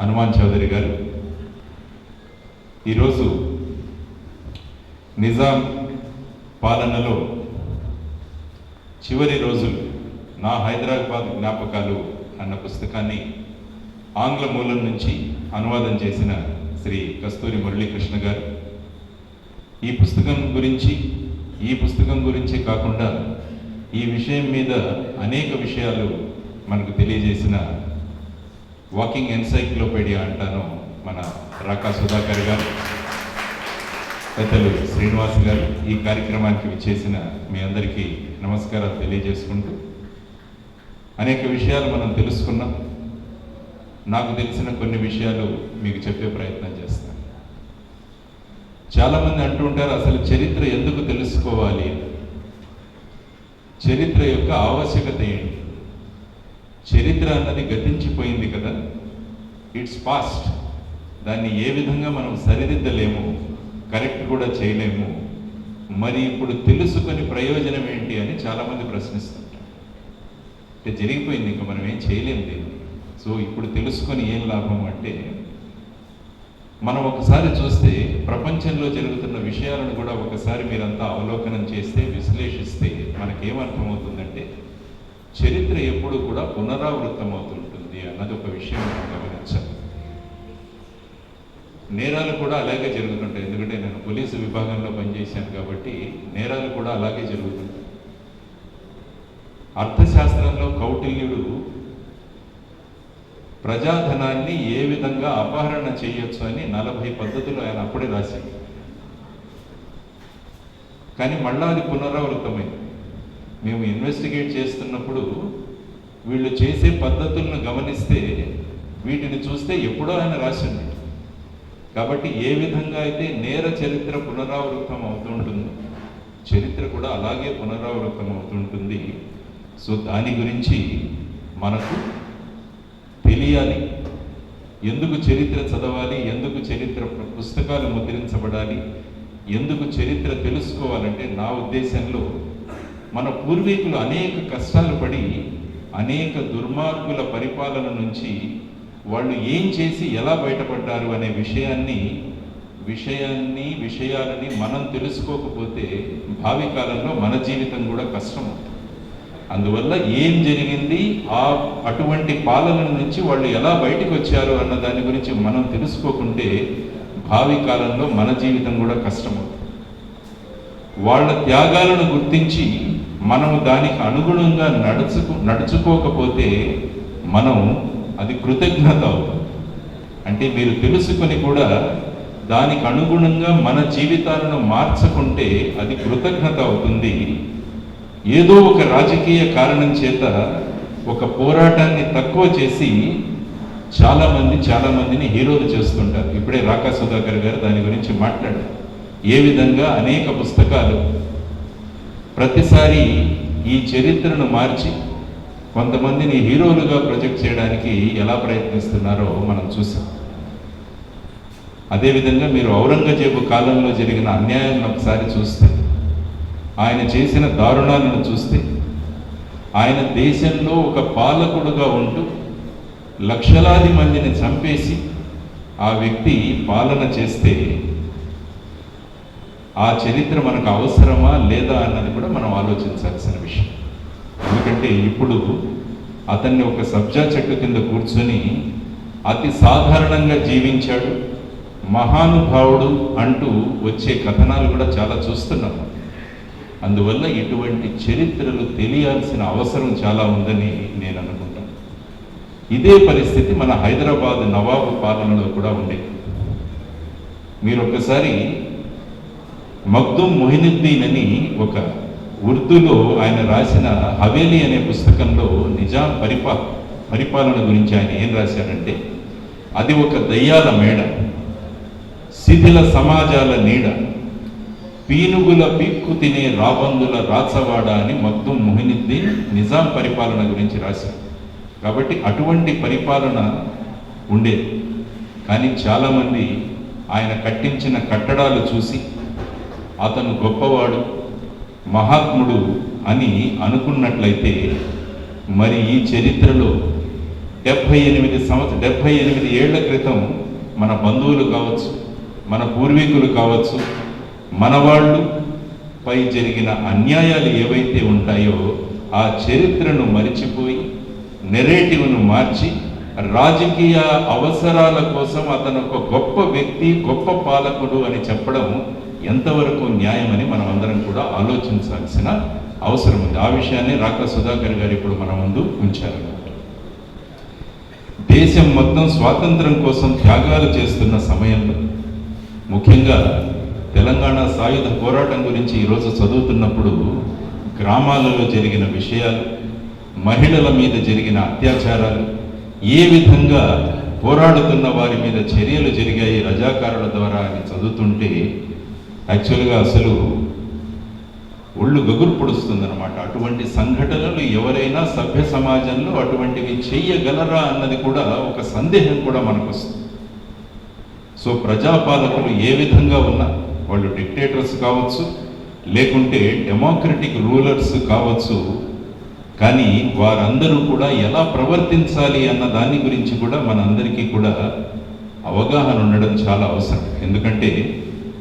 హనుమాన్ చౌదరి గారు. ఈరోజు నిజాం పాలనలో చివరి రోజులు నా హైదరాబాద్ జ్ఞాపకాలు అన్న పుస్తకాన్ని ఆంగ్ల మూలం నుంచి అనువాదం చేసిన శ్రీ కస్తూరి మురళీకృష్ణ గారు. ఈ పుస్తకం గురించి ఈ పుస్తకం గురించి కాకుండా ఈ విషయం మీద అనేక విషయాలు మనకు తెలియజేసిన వాకింగ్ ఎన్సైక్లోపీడియా అంటాను మన రాకా సుధాకర్ గారు. పెద్దలు శ్రీనివాస్ గారు ఈ కార్యక్రమానికి విచ్చేసిన మీ అందరికీ నమస్కారాలు తెలియజేసుకుంటూ అనేక విషయాలు మనం తెలుసుకున్నాం. నాకు తెలిసిన కొన్ని విషయాలు మీకు చెప్పే ప్రయత్నం చేస్తాను. చాలామంది అంటూ ఉంటారు అసలు చరిత్ర ఎందుకు తెలుసుకోవాలి? చరిత్ర యొక్క ఆవశ్యకత ఏంటి? చరిత్ర అన్నది గతించిపోయింది కదా? ఇట్స్ పాస్ట్ దాన్ని ఏ విధంగా మనం సరిదిద్దలేము? కరెక్ట్ కూడా చేయలేము. మరి ఇప్పుడు తెలుసుకొని ప్రయోజనం ఏంటి అని చాలామంది ప్రశ్నిస్తుంటారు. అంటే జరిగిపోయింది ఇంకా మనం ఏం చేయలేము దీన్ని. సో ఇప్పుడు తెలుసుకొని ఏం లాభం అంటే మనం ఒకసారి చూస్తే ప్రపంచంలో జరుగుతున్న విషయాలను కూడా ఒకసారి మీరంతా అవలోకనం చేస్తే విశ్లేషిస్తే మనకేమర్థమవుతుందంటే చరిత్ర ఎప్పుడు కూడా పునరావృతం అవుతుంటుంది అన్నది ఒక విషయం మనం గమనించాలి. నేరాలు కూడా అలాగే జరుగుతుంటాయి. ఎందుకంటే నేను పోలీసు విభాగంలో పనిచేశాను కాబట్టి నేరాలు కూడా అలాగే జరుగుతుంటాయి. అర్థశాస్త్రంలో కౌటిల్యుడు ప్రజాధనాన్ని ఏ విధంగా అపహరణ చేయొచ్చు అని నలభై పద్ధతులు ఆయన అప్పుడే రాశాడు కానీ మళ్ళా అది పునరావృతమైంది. మేము ఇన్వెస్టిగేట్ చేస్తున్నప్పుడు వీళ్ళు చేసే పద్ధతులను గమనిస్తే వీటిని చూస్తే ఎప్పుడో ఆయన రాసింది కాబట్టి ఏ విధంగా అయితే నేర చరిత్ర పునరావృతం అవుతుంటుందో చరిత్ర కూడా అలాగే పునరావృతం అవుతుంటుంది సో దాని గురించి మనకు తెలియాలి. ఎందుకు చరిత్ర చదవాలి? ఎందుకు చరిత్ర పుస్తకాలు ముద్రించబడాలి? ఎందుకు చరిత్ర తెలుసుకోవాలంటే నా ఉద్దేశంలో మన పూర్వీకులు అనేక కష్టాలు పడి అనేక దుర్మార్గుల పరిపాలన నుంచి వాళ్ళు ఏం చేసి ఎలా బయటపడ్డారు అనే విషయాన్ని విషయాన్ని విషయాలని మనం తెలుసుకోకపోతే భావి కాలంలో మన జీవితం కూడా కష్టం అందువల్ల ఏం జరిగింది ఆ అటువంటి పాలన నుంచి వాళ్ళు ఎలా బయటకు వచ్చారు అన్న దాని గురించి మనం తెలుసుకోకుంటే భావి కాలంలో మన జీవితం కూడా కష్టమవుతుంది వాళ్ళ త్యాగాలను గుర్తించి మనము దానికి అనుగుణంగా నడుచుకు నడుచుకోకపోతే మనం అది కృతజ్ఞత అవుతుంది అంటే మీరు తెలుసుకొని కూడా దానికి అనుగుణంగా మన జీవితాలను మార్చకుంటే అది కృతజ్ఞత అవుతుంది. ఏదో ఒక రాజకీయ కారణం చేత ఒక పోరాటాన్ని తక్కువ చేసి చాలామంది చాలామందిని హీరోలు చేస్తుంటారు. ఇప్పుడే రాకా సుధాకర్ గారు దాని గురించి మాట్లాడారు. ఏ విధంగా అనేక పుస్తకాలు ప్రతిసారి ఈ చరిత్రను మార్చి కొంతమందిని హీరోలుగా ప్రొజెక్ట్ చేయడానికి ఎలా ప్రయత్నిస్తున్నారో మనం చూసాం. అదేవిధంగా మీరు ఔరంగజేబు కాలంలో జరిగిన అన్యాయాలను ఒకసారి చూస్తే ఆయన చేసిన దారుణాలను చూస్తే ఆయన దేశంలో ఒక పాలకుడుగా ఉంటూ లక్షలాది మందిని చంపేసి ఆ వ్యక్తి పాలన చేస్తే ఆ చరిత్ర మనకు అవసరమా లేదా అన్నది కూడా మనం ఆలోచించాల్సిన విషయం. ఎందుకంటే ఇప్పుడు అతన్ని ఒక సబ్జా చెట్టు కింద కూర్చొని అతి సాధారణంగా జీవించాడు మహానుభావుడు అంటూ వచ్చే కథనాలు కూడా చాలా చూస్తున్నాం. అందువల్ల ఇటువంటి చరిత్రలు తెలియాల్సిన అవసరం చాలా ఉందని నేను అనుకుంటాను. ఇదే పరిస్థితి మన హైదరాబాద్ నవాబు పాలనలో కూడా ఉండేది. మీరు ఒక్కసారి మగ్దుమ్ మొహినుద్దీన్ అని ఒక ఉర్దూలో ఆయన రాసిన హవేలీ అనే పుస్తకంలో నిజాం పరిపా పరిపాలన గురించి ఆయన ఏం రాశాడంటే అది ఒక దయ్యాల మేడ శిథిల సమాజాల నీడ పీనుగుల పీక్కు తినే రాబందుల రాచవాడ అని మగ్దుమ్ మొహినుద్దీన్ నిజాం పరిపాలన గురించి రాశారు. కాబట్టి అటువంటి పరిపాలన ఉండేది. కానీ చాలామంది ఆయన కట్టించిన కట్టడాలు చూసి అతను గొప్పవాడు మహాత్ముడు అని అనుకున్నట్లయితే మరి ఈ చరిత్రలో డెబ్భై ఎనిమిది సంవత్సర డెబ్భై ఎనిమిది ఏళ్ళ క్రితం మన బంధువులు కావచ్చు మన పూర్వీకులు కావచ్చు మన వాళ్ళు పై జరిగిన అన్యాయాలు ఏవైతే ఉంటాయో ఆ చరిత్రను మరిచిపోయి నెరేటివ్ను మార్చి రాజకీయ అవసరాల కోసం అతను ఒక గొప్ప వ్యక్తి గొప్ప పాలకుడు అని చెప్పడం ఎంతవరకు న్యాయమని మనం అందరం కూడా ఆలోచించాల్సిన అవసరం ఉంది. ఆ విషయాన్ని రాక సుధాకర్ గారు ఇప్పుడు మన ముందు ఉంచారు దేశం మొత్తం స్వాతంత్రం కోసం త్యాగాలు చేస్తున్న సమయంలో ముఖ్యంగా తెలంగాణ సాయుధ పోరాటం గురించి ఈరోజు చదువుతున్నప్పుడు గ్రామాలలో జరిగిన విషయాలు మహిళల మీద జరిగిన అత్యాచారాలు ఏ విధంగా పోరాడుతున్న వారి మీద చర్యలు జరిగాయి రజాకారుల ద్వారా అని చదువుతుంటే యాక్చువల్గా అసలు ఒళ్ళు గగురు పొడుస్తుందన్నమాట. అటువంటి సంఘటనలు ఎవరైనా సభ్య సమాజంలో అటువంటివి చెయ్యగలరా అన్నది కూడా ఒక సందేహం కూడా మనకు వస్తుంది సో ప్రజాపాలకులు ఏ విధంగా ఉన్నా వాళ్ళు డిక్టేటర్స్ కావచ్చు లేకుంటే డెమోక్రటిక్ రూలర్స్ కావచ్చు కానీ వారందరూ కూడా ఎలా ప్రవర్తించాలి అన్న దాని గురించి కూడా మనందరికీ కూడా అవగాహన ఉండడం చాలా అవసరం. ఎందుకంటే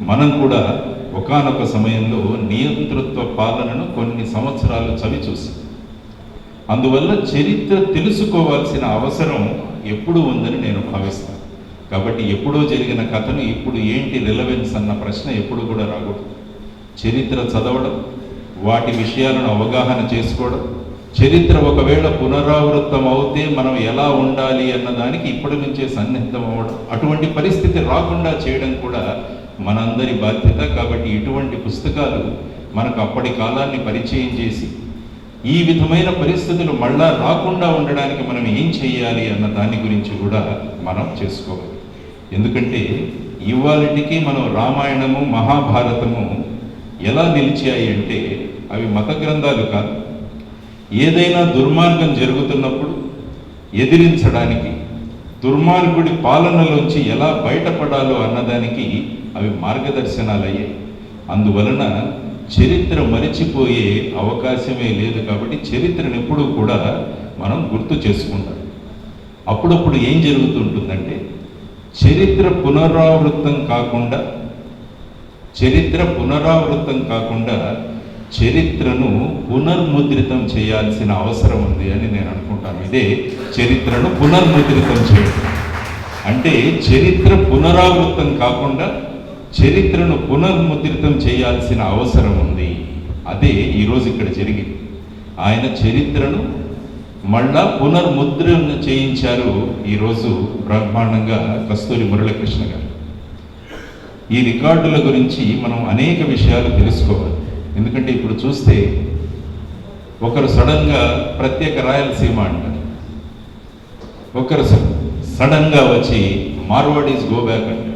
మనం కూడా ఒకానొక సమయంలో నియంతృత్వ పాలనను కొన్ని సంవత్సరాలు చవి చూసాం. అందువల్ల చరిత్ర తెలుసుకోవాల్సిన అవసరం ఎప్పుడు ఉందని నేను భావిస్తాను కాబట్టి ఎప్పుడో జరిగిన కథను ఇప్పుడు ఏంటి రిలవెన్స్ అన్న ప్రశ్న ఎప్పుడు కూడా రాకూడదు. చరిత్ర చదవడం వాటి విషయాలను అవగాహన చేసుకోవడం చరిత్ర ఒకవేళ పునరావృతం అవుతే మనం ఎలా ఉండాలి అన్న దానికి ఇప్పటి నుంచే సన్నిహితం అవ్వడం అటువంటి పరిస్థితి రాకుండా చేయడం కూడా మనందరి బాధ్యత. కాబట్టి ఇటువంటి పుస్తకాలు మనకు అప్పటి కాలాన్ని పరిచయం చేసి ఈ విధమైన పరిస్థితులు మళ్ళా రాకుండా ఉండడానికి మనం ఏం చేయాలి అన్న దాని గురించి కూడా మనం చేసుకోవాలి. ఎందుకంటే ఇవాళటికి మనం రామాయణము మహాభారతము ఎలా నిలిచాయి అంటే అవి మత గ్రంథాలు కాదు. ఏదైనా దుర్మార్గం జరుగుతున్నప్పుడు ఎదిరించడానికి దుర్మార్గుడి పాలనలోంచి ఎలా బయటపడాలో అన్నదానికి అవి మార్గదర్శనాలయ్యాయి. అందువలన చరిత్ర మరిచిపోయే అవకాశమే లేదు కాబట్టి చరిత్రను ఎప్పుడూ కూడా మనం గుర్తు చేసుకుంటాం. అప్పుడప్పుడు ఏం జరుగుతుంటుందంటే చరిత్ర పునరావృతం కాకుండా చరిత్ర పునరావృతం కాకుండా చరిత్రను పునర్ముద్రితం చేయాల్సిన అవసరం ఉంది అని నేను అనుకుంటాను. ఇదే చరిత్రను పునర్ముద్రితం చేయడం. అంటే చరిత్ర పునరావృతం కాకుండా చరిత్రను పునర్ముద్రితం చేయాల్సిన అవసరం ఉంది. అదే ఈరోజు ఇక్కడ జరిగింది. ఆయన చరిత్రను మళ్ళా పునర్ముద్రణ చేయించారు ఈరోజు బ్రహ్మాండంగా కస్తూరి మురళకృష్ణ గారు. ఈ రికార్డుల గురించి మనం అనేక విషయాలు తెలుసుకోవాలి. ఎందుకంటే ఇప్పుడు చూస్తే ఒకరు సడన్గా ప్రత్యేక రాయలసీమ అంటారు. ఒకరు సడన్గా వచ్చి మార్వాడీస్ గో బ్యాక్ అంటారు.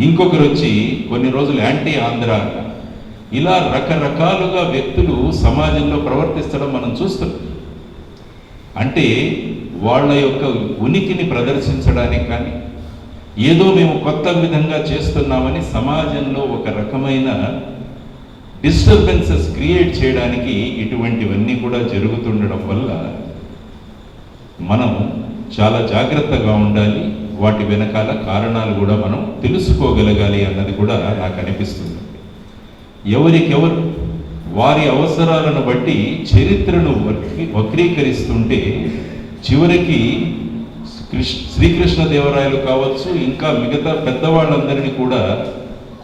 ఇంకొకరు వచ్చి కొన్ని రోజులు యాంటీ ఆంధ్ర అంటారు. ఇలా రకరకాలుగా వ్యక్తులు సమాజంలో ప్రవర్తిస్తడం మనం చూస్తున్నాం. అంటే వాళ్ళ యొక్క ఉనికిని ప్రదర్శించడానికి కానీ ఏదో మేము కొత్త విధంగా చేస్తున్నామని సమాజంలో ఒక రకమైన డిస్టర్బెన్సెస్ క్రియేట్ చేయడానికి ఇటువంటివన్నీ కూడా జరుగుతుండడం వల్ల మనం చాలా జాగ్రత్తగా ఉండాలి. వాటి వెనకాల కారణాలు కూడా మనం తెలుసుకోగలగాలి అన్నది కూడా నాకు అనిపిస్తుంది. ఎవరికెవరు వారి అవసరాలను బట్టి చరిత్రను వక్రీ- వక్రీకరిస్తుంటే చివరికి కృష్ణ శ్రీకృష్ణదేవరాయలు కావచ్చు ఇంకా మిగతా పెద్దవాళ్ళందరినీ కూడా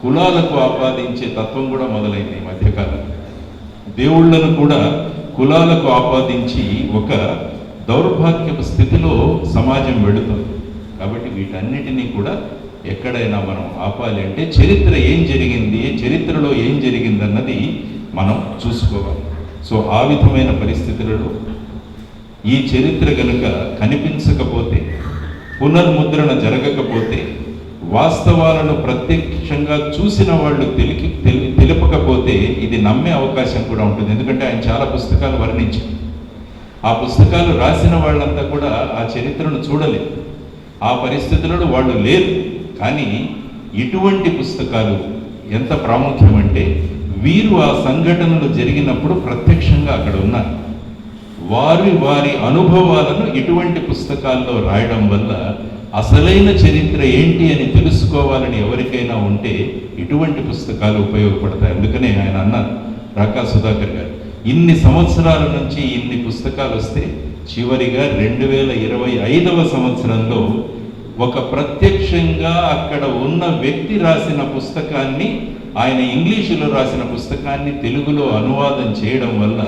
కులాలకు ఆపాదించే తత్వం కూడా మొదలైంది ఈ మధ్యకాలం దేవుళ్ళను కూడా కులాలకు ఆపాదించి ఒక దౌర్భాగ్యపు స్థితిలో సమాజం వెళుతుంది. కాబట్టి వీటన్నిటినీ కూడా ఎక్కడైనా మనం ఆపాలి అంటే చరిత్ర ఏం జరిగింది చరిత్రలో ఏం జరిగిందన్నది మనం చూసుకోవాలి. సో ఆ విధమైన పరిస్థితులలో ఈ చరిత్ర కనుక కనిపించకపోతే పునర్ముద్రణ జరగకపోతే వాస్తవాలను ప్రత్యక్షంగా చూసిన వాళ్ళు తెలికి తెలి తెలుపకపోతే ఇది నమ్మే అవకాశం కూడా ఉంటుంది. ఎందుకంటే ఆయన చాలా పుస్తకాలు వర్ణించారు ఆ పుస్తకాలు రాసిన వాళ్ళంతా కూడా ఆ చరిత్రను చూడలేదు. ఆ పరిస్థితులలో వాళ్ళు లేరు. కానీ ఇటువంటి పుస్తకాలు ఎంత ప్రాముఖ్యం అంటే వీరు ఆ సంఘటనలు జరిగినప్పుడు ప్రత్యక్షంగా అక్కడ ఉన్నారు. వారి వారి అనుభవాలను ఇటువంటి పుస్తకాల్లో రాయడం వల్ల అసలైన చరిత్ర ఏంటి అని తెలుసుకోవాలని ఎవరికైనా ఉంటే ఇటువంటి పుస్తకాలు ఉపయోగపడతాయి. అందుకనే ఆయన అన్నారు రాకా సుధాకర్ గారు ఇన్ని సంవత్సరాల నుంచి ఇన్ని పుస్తకాలు వస్తే చివరిగా రెండు వేల ఇరవై ఐదవ సంవత్సరంలో ఒక ప్రత్యక్షంగా అక్కడ ఉన్న వ్యక్తి రాసిన పుస్తకాన్ని ఆయన ఇంగ్లీషులో రాసిన పుస్తకాన్ని తెలుగులో అనువాదం చేయడం వల్ల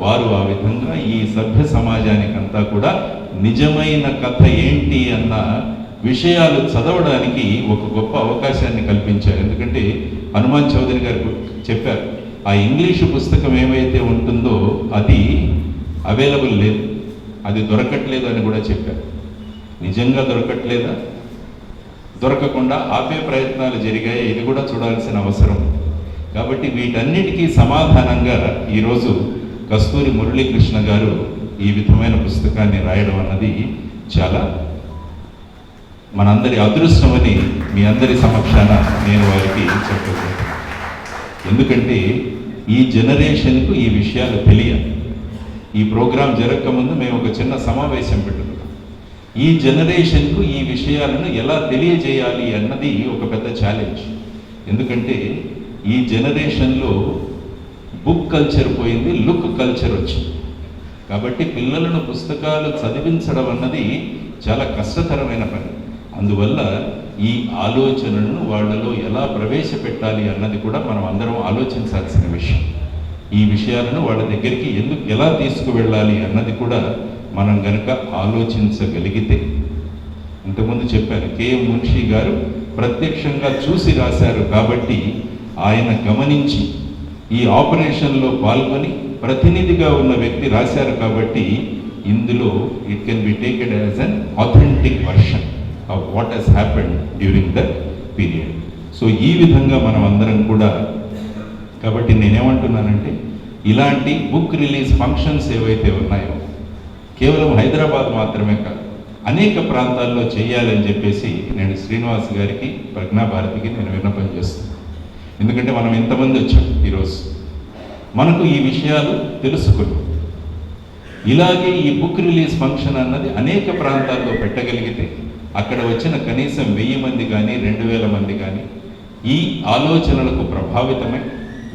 వారు ఆ విధంగా ఈ సభ్య సమాజానికంతా కూడా నిజమైన కథ ఏంటి అన్న విషయాలు చదవడానికి ఒక గొప్ప అవకాశాన్ని కల్పించారు. ఎందుకంటే హనుమాన్ చౌదరి గారు చెప్పారు ఆ ఇంగ్లీషు పుస్తకం ఏమైతే ఉంటుందో అది అవైలబుల్ లేదు. అది దొరకట్లేదు అని కూడా చెప్పారు. నిజంగా దొరకట్లేదా? దొరకకుండా ఆపే ప్రయత్నాలు జరిగాయి? ఇది కూడా చూడాల్సిన అవసరం. కాబట్టి వీటన్నిటికీ సమాధానంగా ఈరోజు కస్తూరి మురళీకృష్ణ గారు ఈ విధమైన పుస్తకాన్ని రాయడం అన్నది చాలా మనందరి అదృష్టమని మీ అందరి సమక్షాన నేను వారికి చెప్పబోతున్నాను ఎందుకంటే ఈ జనరేషన్కు ఈ విషయాలు తెలియాలి ఈ ప్రోగ్రాం జరగకముందు మేము ఒక చిన్న సమావేశం పెట్టుకున్నాం. ఈ జనరేషన్కు ఈ విషయాలను ఎలా తెలియజేయాలి అన్నది ఒక పెద్ద ఛాలెంజ్. ఎందుకంటే ఈ జనరేషన్లో బుక్ కల్చర్ పోయింది లుక్ కల్చర్ వచ్చింది. కాబట్టి పిల్లలను పుస్తకాలు చదివించడం అన్నది చాలా కష్టతరమైన పని. అందువల్ల ఈ ఆలోచనలను వాళ్ళలో ఎలా ప్రవేశపెట్టాలి అన్నది కూడా మనం అందరం ఆలోచించాల్సిన విషయం. ఈ విషయాలను వాళ్ళ దగ్గరికి ఎందుకు ఎలా తీసుకువెళ్ళాలి అన్నది కూడా మనం గనక ఆలోచించగలిగితే. ఇంతకుముందు చెప్పాను కేఎం మున్షి గారు ప్రత్యక్షంగా చూసి రాశారు కాబట్టి ఆయన గమనించి ఈ ఆపరేషన్లో పాల్గొని ప్రతినిధిగా ఉన్న వ్యక్తి రాశారు కాబట్టి ఇందులో it can be taked as an authentic version of what he's happened during the period so ఈ విధంగా మనం అందరం కూడా కాబట్టి నేనేమంటున్నానంటే ఇలాంటి బుక్ రిలీజ్ ఫంక్షన్స్ ఏవైతే ఉన్నాయో కేవలం హైదరాబాద్ మాత్రమే కాదు అనేక ప్రాంతాల్లో చేయాలని చెప్పేసి నేను శ్రీనివాస్ గారికి ప్రజ్ఞాభారతికి నేను విన్నపం చేస్తున్నాను. ఎందుకంటే మనం ఎంతమంది వచ్చాం ఈరోజు? మనకు ఈ విషయాలు తెలుసుకుని. ఇలాగే ఈ బుక్ రిలీజ్ ఫంక్షన్ అన్నది అనేక ప్రాంతాల్లో పెట్టగలిగితే అక్కడ వచ్చిన కనీసం వెయ్యి మంది కానీ రెండు వేల మంది కానీ ఈ ఆలోచనలకు ప్రభావితమై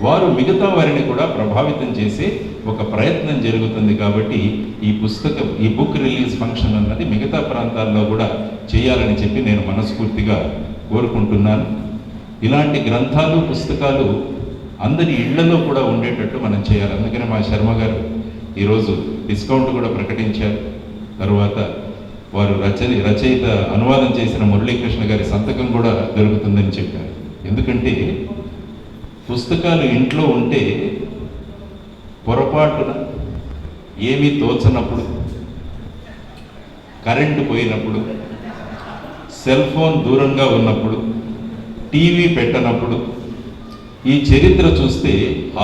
వారు మిగతా వారిని కూడా ప్రభావితం చేసే ఒక ప్రయత్నం జరుగుతుంది కాబట్టి ఈ పుస్తకం ఈ బుక్ రిలీజ్ ఫంక్షన్ అన్నది మిగతా ప్రాంతాల్లో కూడా చేయాలని చెప్పి నేను మనస్ఫూర్తిగా కోరుకుంటున్నాను. ఇలాంటి గ్రంథాలు పుస్తకాలు అందరి ఇళ్ళలో కూడా ఉండేటట్టు మనం చేయాలి. అందుకనే మా శర్మ గారు ఈరోజు డిస్కౌంట్ కూడా ప్రకటించారు. తరువాత వారు రచన రచయిత అనువాదం చేసిన మురళీకృష్ణ గారి సంతకం కూడా దొరుకుతుందని చెప్పారు. ఎందుకంటే పుస్తకాలు ఇంట్లో ఉంటే పొరపాటున ఏమీ తోచనప్పుడు కరెంటు పోయినప్పుడు సెల్ ఫోన్ దూరంగా ఉన్నప్పుడు టీవీ పెట్టనప్పుడు ఈ చరిత్ర చూస్తే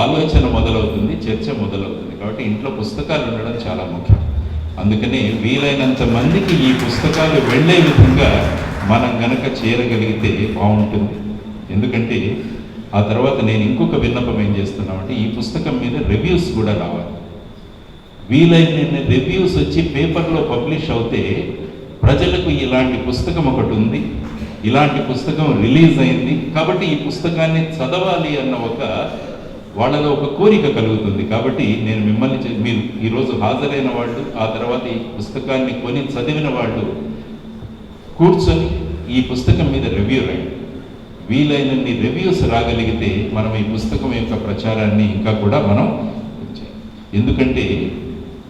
ఆలోచన మొదలవుతుంది చర్చ మొదలవుతుంది. కాబట్టి ఇంట్లో పుస్తకాలు ఉండడం చాలా ముఖ్యం. అందుకనే వీలైనంత మందికి ఈ పుస్తకాలు వెళ్ళే విధంగా మనం గనక చేరగలిగితే బాగుంటుంది. ఎందుకంటే ఆ తర్వాత నేను ఇంకొక విన్నపం ఏం చేస్తున్నామంటే ఈ పుస్తకం మీద రివ్యూస్ కూడా రావాలి. వీలైన రివ్యూస్ వచ్చి పేపర్లో పబ్లిష్ అవుతే ప్రజలకు ఇలాంటి పుస్తకం ఒకటి ఉంది. ఇలాంటి పుస్తకం రిలీజ్ అయింది. కాబట్టి ఈ పుస్తకాన్ని చదవాలి అన్న ఒక వాళ్ళలో ఒక కోరిక కలుగుతుంది. కాబట్టి నేను మిమ్మల్ని మీరు ఈరోజు హాజరైన వాళ్ళు ఆ తర్వాత ఈ పుస్తకాన్ని కొని చదివిన వాళ్ళు కూర్చొని ఈ పుస్తకం మీద రివ్యూ రాయండి. వీలైనన్ని రివ్యూస్ రాగలిగితే మనం ఈ పుస్తకం యొక్క ప్రచారాన్ని ఇంకా కూడా మనం ఎందుకంటే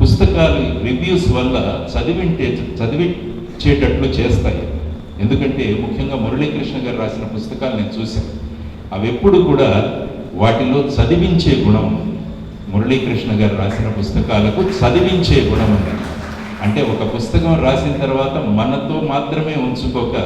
పుస్తకాలు రివ్యూస్ వల్ల చదివింటే చదివించేటట్లు చేస్తాయి. ఎందుకంటే ముఖ్యంగా మురళీకృష్ణ గారు రాసిన పుస్తకాలు నేను చూశాను. అవి ఎప్పుడు కూడా వాటిలో చదివించే గుణం మురళీకృష్ణ గారు రాసిన పుస్తకాలకు చదివించే గుణం ఉంది అంటే ఒక పుస్తకం రాసిన తర్వాత మనతో మాత్రమే ఉంచుకోక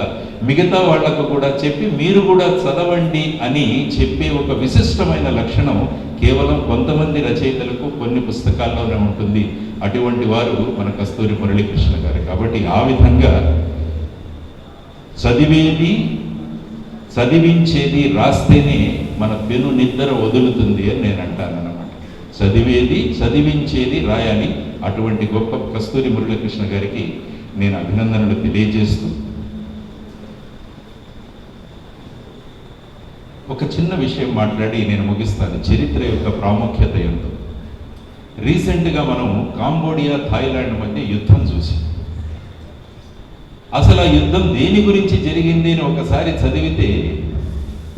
మిగతా వాళ్ళకు కూడా చెప్పి మీరు కూడా చదవండి అని చెప్పే ఒక విశిష్టమైన లక్షణం కేవలం కొంతమంది రచయితలకు కొన్ని పుస్తకాల్లోనే ఉంటుంది. అటువంటి వారు మన కస్తూరి మురళీకృష్ణ గారు. కాబట్టి ఆ విధంగా చదివేది చదివించేది రాస్తేనే మన పెను నిద్ర వదులుతుంది అని నేను అంటాను అనమాట చదివేది చదివించేది రాయాలి. అటువంటి గొప్ప కస్తూరి మురళీకృష్ణ గారికి నేను అభినందనలు తెలియజేస్తూ ఒక చిన్న విషయం మాట్లాడి నేను ముగిస్తాను. చరిత్ర యొక్క ప్రాముఖ్యత ఏంటో రీసెంట్గా మనం కాంబోడియా థాయిలాండ్ మధ్య యుద్ధం చూసాం. అసలు ఆ యుద్ధం దేని గురించి జరిగింది అని ఒకసారి చదివితే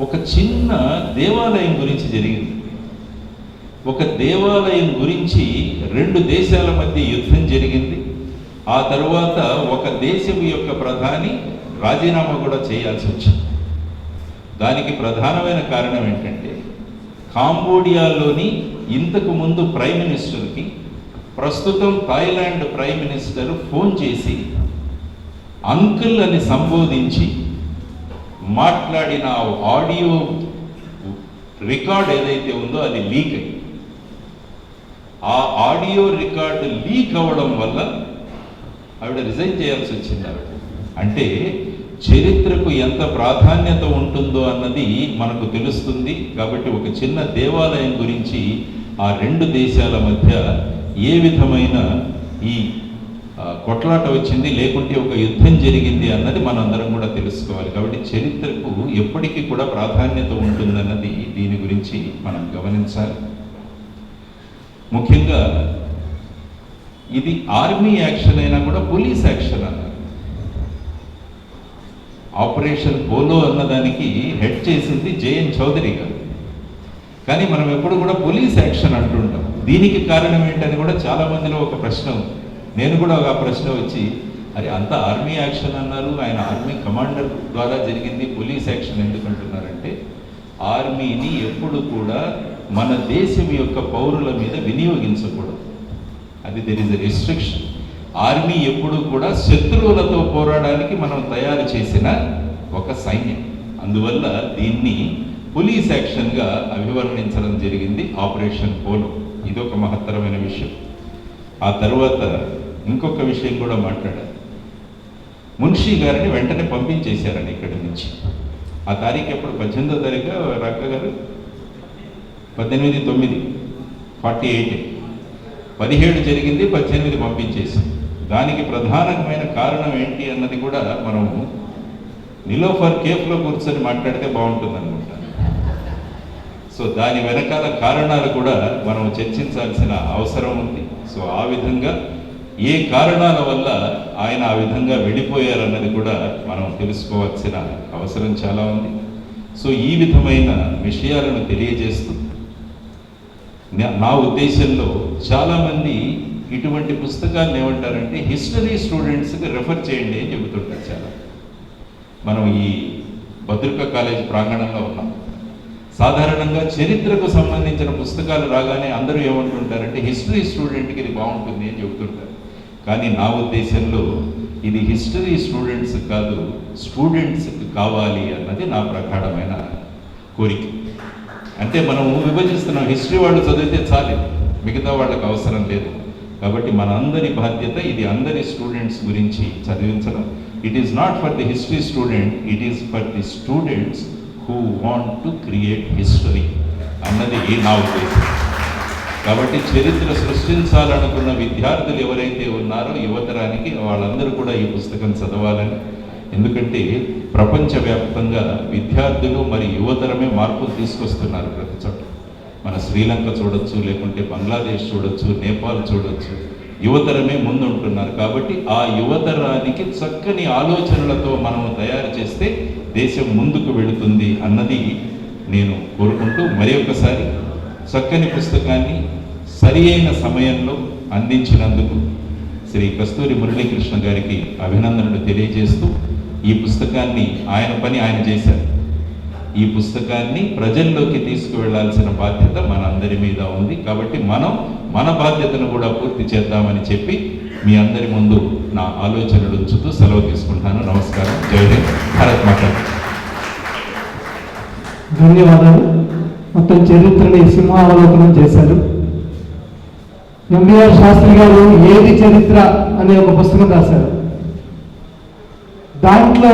ఒక చిన్న దేవాలయం గురించి జరిగింది. ఒక దేవాలయం గురించి రెండు దేశాల మధ్య యుద్ధం జరిగింది. ఆ తరువాత ఒక దేశం యొక్క ప్రధాని రాజీనామా కూడా చేయాల్సి వచ్చింది. దానికి ప్రధానమైన కారణం ఏంటంటే కాంబోడియాలోని ఇంతకు ముందు ప్రైమ్ మినిస్టర్కి ప్రస్తుతం థాయిలాండ్ ప్రైమ్ మినిస్టర్ ఫోన్ చేసి అంకుల్ అని సంబోధించి మాట్లాడిన ఆడియో రికార్డ్ ఏదైతే ఉందో అది లీక్ అయింది. ఆ ఆడియో రికార్డు లీక్ అవ్వడం వల్ల ఆవిడ రిజైన్ చేయాల్సి వచ్చింది ఆవిడ. అంటే చరిత్రకు ఎంత ప్రాధాన్యత ఉంటుందో అన్నది మనకు తెలుస్తుంది. కాబట్టి ఒక చిన్న దేవాలయం గురించి ఆ రెండు దేశాల మధ్య ఏ విధమైన ఈ కొట్లాట వచ్చింది లేకుంటే ఒక యుద్ధం జరిగింది అన్నది మనందరం కూడా తెలుసుకోవాలి. కాబట్టి చరిత్రకు ఎప్పటికీ కూడా ప్రాధాన్యత ఉంటుందన్నది దీని గురించి మనం గమనించాలి. ముఖ్యంగా ఇది ఆర్మీ యాక్షన్ అయినా కూడా పోలీస్ యాక్షన్ అన్నారు ఆపరేషన్ పోలో అన్నదానికి హెడ్ చేసింది జేఎన్ చౌదరి గారు. కానీ మనం ఎప్పుడు కూడా పోలీస్ యాక్షన్ అంటుంటాం. దీనికి కారణం ఏంటని కూడా చాలా మందిలో ఒక ప్రశ్న ఉంది. నేను కూడా ఒక ప్రశ్న వచ్చి అరే అంత ఆర్మీ యాక్షన్ అన్నారు. ఆయన ఆర్మీ కమాండర్ ద్వారా జరిగింది. పోలీస్ యాక్షన్ ఎందుకంటున్నారంటే ఆర్మీని ఎప్పుడు కూడా మన దేశం యొక్క పౌరుల మీద వినియోగించకూడదు. అది దెర్ ఇస్ రిస్ట్రిక్షన్ ఆర్మీ ఎప్పుడు కూడా శత్రువులతో పోరాడానికి మనం తయారు చేసిన ఒక సైన్యం. అందువల్ల దీన్ని పోలీస్ యాక్షన్గా అభివర్ణించడం జరిగింది. Operation Polo. ఇది ఒక మహత్తరమైన విషయం. ఆ తర్వాత ఇంకొక విషయం కూడా మాట్లాడారు. మున్షి గారిని వెంటనే పంపించేశారని ఇక్కడి నుంచి. ఆ తారీఖు ఎప్పుడు పద్దెనిమిదో తారీఖు రక్క గారు? పద్దెనిమిది తొమ్మిది ఫార్టీ ఎయిట్. పదిహేడు జరిగింది పద్దెనిమిది పంపించేసి దానికి ప్రధానమైన కారణం ఏంటి అన్నది కూడా మనము నిలోఫర్ కేఫ్లో కూర్చొని మాట్లాడితే బాగుంటుంది అనుకుంటాను సో దాని వెనకాల కారణాలు కూడా మనం చర్చించాల్సిన అవసరం ఉంది. సో ఆ విధంగా ఏ కారణాల వల్ల ఆయన ఆ విధంగా వెళ్ళిపోయారన్నది కూడా మనం తెలుసుకోవాల్సిన అవసరం చాలా ఉంది. సో ఈ విధమైన విషయాలను తెలియజేస్తూ నా- ఉద్దేశంలో చాలామంది ఇటువంటి పుస్తకాలను ఏమంటారంటే హిస్టరీ స్టూడెంట్స్కి రెఫర్ చేయండి అని చెబుతుంటారు చాలా. మనం ఈ భద్రక కాలేజ్ ప్రాంగణంలో ఉన్నాం. సాధారణంగా చరిత్రకు సంబంధించిన పుస్తకాలు రాగానే అందరూ ఏమంటుంటారంటే హిస్టరీ స్టూడెంట్కి ఇది బాగుంటుంది అని చెబుతుంటారు. కానీ నా ఉద్దేశంలో ఇది హిస్టరీ స్టూడెంట్స్ కాదు స్టూడెంట్స్కి కావాలి అన్నది నా ప్రగాఢమైన కోరిక. అంటే మనం విభజిస్తున్నాం హిస్టరీ వాళ్ళు చదివితే చాలు మిగతా వాళ్ళకి అవసరం లేదు. కాబట్టి మన అందరి బాధ్యత ఇది అందరి స్టూడెంట్స్ గురించి చదివించడం. It is not for the history student it is for the students who want to create history అన్నది నా ఉద్దేశం. కాబట్టి చరిత్ర సృష్టించాలనుకున్న విద్యార్థులు ఎవరైతే ఉన్నారో యువతరానికి వాళ్ళందరూ కూడా ఈ పుస్తకం చదవాలని. ఎందుకంటే ప్రపంచవ్యాప్తంగా విద్యార్థులు మరి యువతరమే మార్పులు తీసుకొస్తున్నారు ప్రతి చోట. మన శ్రీలంక చూడొచ్చు లేకుంటే బంగ్లాదేశ్ చూడొచ్చు నేపాల్ చూడొచ్చు. యువతరమే ముందుంటున్నారు కాబట్టి ఆ యువతరానికి చక్కని ఆలోచనలతో మనం తయారు చేస్తే దేశం ముందుకు వెళుతుంది అన్నది నేను కోరుకుంటూ మరి ఒకసారి చక్కని పుస్తకాన్ని సరి అయిన సమయంలో అందించినందుకు శ్రీ కస్తూరి మురళీకృష్ణ గారికి అభినందనలు తెలియజేస్తూ ఈ పుస్తకాన్ని ఆయన పని ఆయన చేశారు. ఈ పుస్తకాన్ని ప్రజల్లోకి తీసుకువెళ్ళాల్సిన బాధ్యత మన అందరి మీద ఉంది. కాబట్టి మనం మన బాధ్యతను కూడా పూర్తి చేద్దామని చెప్పి మీ అందరి ముందు నా ఆలోచనలు ఉంచుతూ సెలవు తీసుకుంటాను. నమస్కారం. జై హింద్. భారత్ మాతా ధన్యవాదాలు. మొత్తం చరిత్రని సింహావలోకనం చేశారు. ఎంబీఆర్ శాస్త్రి గారు ఏది చరిత్ర అనే ఒక పుస్తకం రాశారు. దాంట్లో